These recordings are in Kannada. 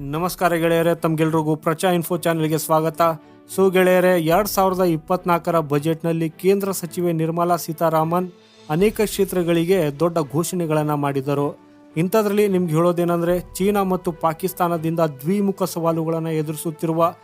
ನಮಸ್ಕಾರ ಗೆಳೆಯರೆ, ತಮ್ಗೆಲ್ರಿಗೂ ಪ್ರಚಾ ಇನ್ಫೋ ಚಾನೆಲ್ಗೆ ಸ್ವಾಗತ. ಸೊ ಗೆಳೆಯರೆ, ಎರಡ್ ಸಾವಿರದ ಇಪ್ಪತ್ನಾಲ್ಕರ ಬಜೆಟ್ನಲ್ಲಿ ಕೇಂದ್ರ ಸಚಿವೆ ನಿರ್ಮಲಾ ಸೀತಾರಾಮನ್ ಅನೇಕ ಕ್ಷೇತ್ರಗಳಿಗೆ ದೊಡ್ಡ ಘೋಷಣೆಗಳನ್ನು ಮಾಡಿದರು. ಇಂಥದ್ರಲ್ಲಿ ನಿಮ್ಗೆ ಹೇಳೋದೇನೆಂದರೆ, ಚೀನಾ ಮತ್ತು ಪಾಕಿಸ್ತಾನದಿಂದ ದ್ವಿಮುಖ ಸವಾಲುಗಳನ್ನು ಎದುರಿಸುತ್ತಿರುವ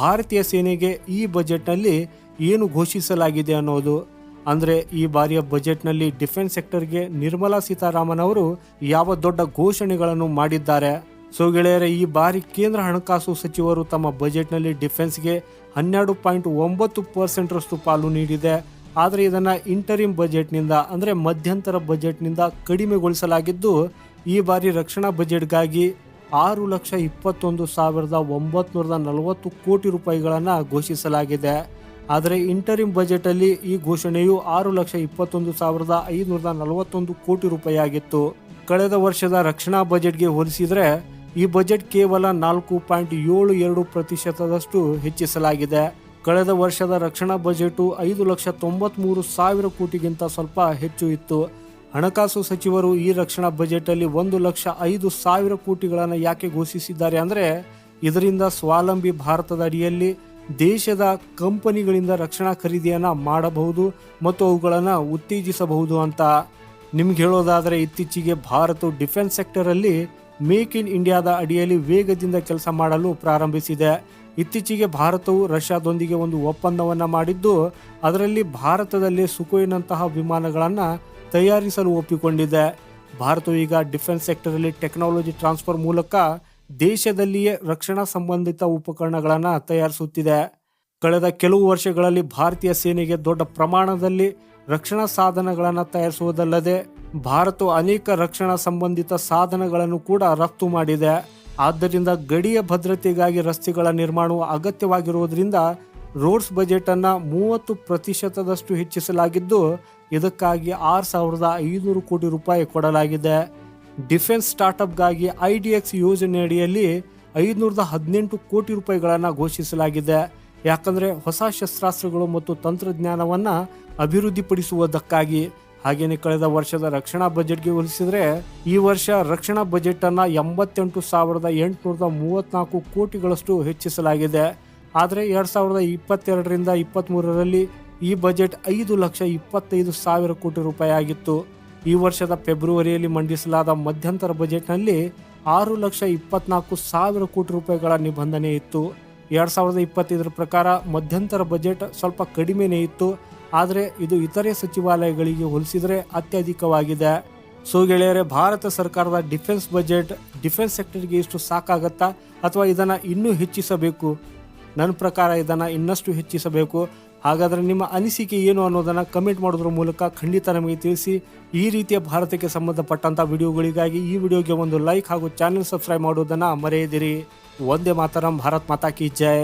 ಭಾರತೀಯ ಸೇನೆಗೆ ಈ ಬಜೆಟ್ನಲ್ಲಿ ಏನು ಘೋಷಿಸಲಾಗಿದೆ ಅನ್ನೋದು. ಅಂದ್ರೆ, ಈ ಬಾರಿಯ ಬಜೆಟ್ನಲ್ಲಿ ಡಿಫೆನ್ಸ್ ಸೆಕ್ಟರ್ಗೆ ನಿರ್ಮಲಾ ಸೀತಾರಾಮನ್ ಅವರು ಯಾವ ದೊಡ್ಡ ಘೋಷಣೆಗಳನ್ನು ಮಾಡಿದ್ದಾರೆ. ಸೊ ಗೆಳೆಯರ, ಈ ಬಾರಿ ಕೇಂದ್ರ ಹಣಕಾಸು ಸಚಿವರು ತಮ್ಮ ಬಜೆಟ್ನಲ್ಲಿ ಡಿಫೆನ್ಸ್ಗೆ ಹನ್ನೆರಡು ಪಾಯಿಂಟ್ ಒಂಬತ್ತು ಪರ್ಸೆಂಟ್ರಷ್ಟು ಪಾಲು ನೀಡಿದೆ. ಆದರೆ ಇದನ್ನು ಇಂಟರಿಮ್ ಬಜೆಟ್ನಿಂದ, ಅಂದರೆ ಮಧ್ಯಂತರ ಬಜೆಟ್ನಿಂದ ಕಡಿಮೆಗೊಳಿಸಲಾಗಿದ್ದು, ಈ ಬಾರಿ ರಕ್ಷಣಾ ಬಜೆಟ್ಗಾಗಿ ಆರು ಲಕ್ಷ ಇಪ್ಪತ್ತೊಂದು ಸಾವಿರದ ಒಂಬತ್ನೂರದ ನಲವತ್ತು ಕೋಟಿ ರೂಪಾಯಿಗಳನ್ನು ಘೋಷಿಸಲಾಗಿದೆ. ಆದರೆ ಇಂಟರಿಮ್ ಬಜೆಟಲ್ಲಿ ಈ ಘೋಷಣೆಯು ಆರು ಲಕ್ಷ ಇಪ್ಪತ್ತೊಂದು ಸಾವಿರದ ಐದುನೂರದ ನಲವತ್ತೊಂದು ಕೋಟಿ ರೂಪಾಯಿ ಆಗಿತ್ತು ಕಳೆದ ವರ್ಷದ ರಕ್ಷಣಾ ಬಜೆಟ್ಗೆ ಹೋಲಿಸಿದರೆ ಈ ಬಜೆಟ್ ಕೇವಲ ನಾಲ್ಕು ಪಾಯಿಂಟ್ ಏಳು ಎರಡು ಪ್ರತಿಶತದಷ್ಟು ಹೆಚ್ಚಿಸಲಾಗಿದೆ. ಕಳೆದ ವರ್ಷದ ರಕ್ಷಣಾ ಬಜೆಟು ಐದು ಲಕ್ಷ ತೊಂಬತ್ಮೂರು ಸಾವಿರ ಕೋಟಿಗಿಂತ ಸ್ವಲ್ಪ ಹೆಚ್ಚು ಇತ್ತು. ಹಣಕಾಸು ಸಚಿವರು ಈ ರಕ್ಷಣಾ ಬಜೆಟಲ್ಲಿ ಒಂದು ಲಕ್ಷ ಐದು ಸಾವಿರ ಕೋಟಿಗಳನ್ನು ಯಾಕೆ ಘೋಷಿಸಿದ್ದಾರೆ ಅಂದರೆ, ಇದರಿಂದ ಸ್ವಾವಲಂಬಿ ಭಾರತದ ಅಡಿಯಲ್ಲಿ ದೇಶದ ಕಂಪನಿಗಳಿಂದ ರಕ್ಷಣಾ ಖರೀದಿಯನ್ನು ಮಾಡಬಹುದು ಮತ್ತು ಅವುಗಳನ್ನು ಉತ್ತೇಜಿಸಬಹುದು ಅಂತ. ನಿಮ್ಗೆ ಹೇಳೋದಾದರೆ ಇತ್ತೀಚೆಗೆ ಭಾರತವು ಡಿಫೆನ್ಸ್ ಸೆಕ್ಟರಲ್ಲಿ ಮೇಕ್ ಇನ್ ಇಂಡಿಯಾದ ಅಡಿಯಲ್ಲಿ ವೇಗದಿಂದ ಕೆಲಸ ಮಾಡಲು ಪ್ರಾರಂಭಿಸಿದೆ. ಇತ್ತೀಚೆಗೆ ಭಾರತವು ರಷ್ಯಾದೊಂದಿಗೆ ಒಂದು ಒಪ್ಪಂದವನ್ನು ಮಾಡಿದ್ದು, ಅದರಲ್ಲಿ ಭಾರತದಲ್ಲಿ ಸುಖೋಯಿನಂತಹ ವಿಮಾನಗಳನ್ನು ತಯಾರಿಸಲು ಒಪ್ಪಿಕೊಂಡಿದೆ. ಭಾರತವು ಈಗ ಡಿಫೆನ್ಸ್ ಸೆಕ್ಟರಲ್ಲಿ ಟೆಕ್ನಾಲಜಿ ಟ್ರಾನ್ಸ್ಫರ್ ಮೂಲಕ ದೇಶದಲ್ಲಿಯೇ ರಕ್ಷಣಾ ಸಂಬಂಧಿತ ಉಪಕರಣಗಳನ್ನು ತಯಾರಿಸುತ್ತಿದೆ. ಕಳೆದ ಕೆಲವು ವರ್ಷಗಳಲ್ಲಿ ಭಾರತೀಯ ಸೇನೆಗೆ ದೊಡ್ಡ ಪ್ರಮಾಣದಲ್ಲಿ ರಕ್ಷಣಾ ಸಾಧನಗಳನ್ನು ತಯಾರಿಸುವುದಲ್ಲದೆ ಭಾರತವು ಅನೇಕ ರಕ್ಷಣಾ ಸಂಬಂಧಿತ ಸಾಧನಗಳನ್ನು ಕೂಡ ರಫ್ತು ಮಾಡಿದೆ. ಆದ್ದರಿಂದ ಗಡಿಯ ಭದ್ರತೆಗಾಗಿ ರಸ್ತೆಗಳ ನಿರ್ಮಾಣವು ಅಗತ್ಯವಾಗಿರುವುದರಿಂದ ರೋಡ್ಸ್ ಬಜೆಟ್ ಅನ್ನ ಮೂವತ್ತು ಪ್ರತಿಶತದಷ್ಟು ಹೆಚ್ಚಿಸಲಾಗಿದ್ದು, ಇದಕ್ಕಾಗಿ ಆರು ಸಾವಿರದ ಐನೂರು ಕೋಟಿ ರೂಪಾಯಿ ಕೊಡಲಾಗಿದೆ. ಡಿಫೆನ್ಸ್ ಸ್ಟಾರ್ಟ್ಅಪ್ಗಾಗಿ ಐ ಡಿ ಎಕ್ಸ್ ಯೋಜನೆಯಡಿಯಲ್ಲಿ ಐದುನೂರದ ಹದಿನೆಂಟು ಕೋಟಿ ರೂಪಾಯಿಗಳನ್ನು ಘೋಷಿಸಲಾಗಿದೆ. ಯಾಕಂದರೆ ಹೊಸ ಶಸ್ತ್ರಾಸ್ತ್ರಗಳು ಮತ್ತು ತಂತ್ರಜ್ಞಾನವನ್ನು ಅಭಿವೃದ್ಧಿಪಡಿಸುವುದಕ್ಕಾಗಿ. ಹಾಗೆಯೇ ಕಳೆದ ವರ್ಷದ ರಕ್ಷಣಾ ಬಜೆಟ್ಗೆ ಹೋಲಿಸಿದರೆ ಈ ವರ್ಷ ರಕ್ಷಣಾ ಬಜೆಟ್ ಅನ್ನ ಎಂಬತ್ತೆಂಟು ಸಾವಿರದ ಎಂಟುನೂರ ಮೂವತ್ನಾಲ್ಕು ಕೋಟಿಗಳಷ್ಟು ಹೆಚ್ಚಿಸಲಾಗಿದೆ. ಆದರೆ ಎರಡ್ ಸಾವಿರದ ಇಪ್ಪತ್ತೆರಡರಿಂದ ಇಪ್ಪತ್ತ್ಮೂರರಲ್ಲಿ ಈ ಬಜೆಟ್ ಐದು ಲಕ್ಷ ಇಪ್ಪತ್ತೈದು ಸಾವಿರ ಕೋಟಿ ರೂಪಾಯಿ ಆಗಿತ್ತು. ಈ ವರ್ಷದ ಫೆಬ್ರವರಿಯಲ್ಲಿ ಮಂಡಿಸಲಾದ ಮಧ್ಯಂತರ ಬಜೆಟ್ನಲ್ಲಿ ಆರು ಲಕ್ಷ ಇಪ್ಪತ್ನಾಲ್ಕು ಸಾವಿರ ಕೋಟಿ ರೂಪಾಯಿಗಳ ನಿಬಂಧನೆ ಇತ್ತು. ಎರಡ್ ಸಾವಿರದ ಇಪ್ಪತ್ತೈದರ ಪ್ರಕಾರ ಮಧ್ಯಂತರ ಬಜೆಟ್ ಸ್ವಲ್ಪ ಕಡಿಮೆನೇ ಇತ್ತು. ಆದರೆ ಇದು ಇತರೆ ಸಚಿವಾಲಯಗಳಿಗೆ ಹೋಲಿಸಿದರೆ ಅತ್ಯಧಿಕವಾಗಿದೆ. ಸೊ ಗೆಳೆಯರೆ, ಭಾರತ ಸರ್ಕಾರದ ಡಿಫೆನ್ಸ್ ಬಜೆಟ್, ಡಿಫೆನ್ಸ್ ಸೆಕ್ಟರ್ಗೆ ಇಷ್ಟು ಸಾಕಾಗತ್ತಾ ಅಥವಾ ಇದನ್ನು ಇನ್ನೂ ಹೆಚ್ಚಿಸಬೇಕು? ನನ್ನ ಪ್ರಕಾರ ಇದನ್ನು ಇನ್ನಷ್ಟು ಹೆಚ್ಚಿಸಬೇಕು. ಹಾಗಾದರೆ ನಿಮ್ಮ ಅನಿಸಿಕೆ ಏನು ಅನ್ನೋದನ್ನು ಕಮೆಂಟ್ ಮಾಡೋದ್ರ ಮೂಲಕ ಖಂಡಿತ ನಮಗೆ ತಿಳಿಸಿ. ಈ ರೀತಿಯ ಭಾರತಕ್ಕೆ ಸಂಬಂಧಪಟ್ಟಂಥ ವಿಡಿಯೋಗಳಿಗಾಗಿ ಈ ವಿಡಿಯೋಗೆ ಒಂದು ಲೈಕ್ ಹಾಗೂ ಚಾನೆಲ್ ಸಬ್ಸ್ಕ್ರೈಬ್ ಮಾಡೋದನ್ನು ಮರೆಯದಿರಿ. ಒಂದೇ ಮಾತರಂ, ಭಾರತ್ ಮಾತಾ ಕಿ ಜೈ.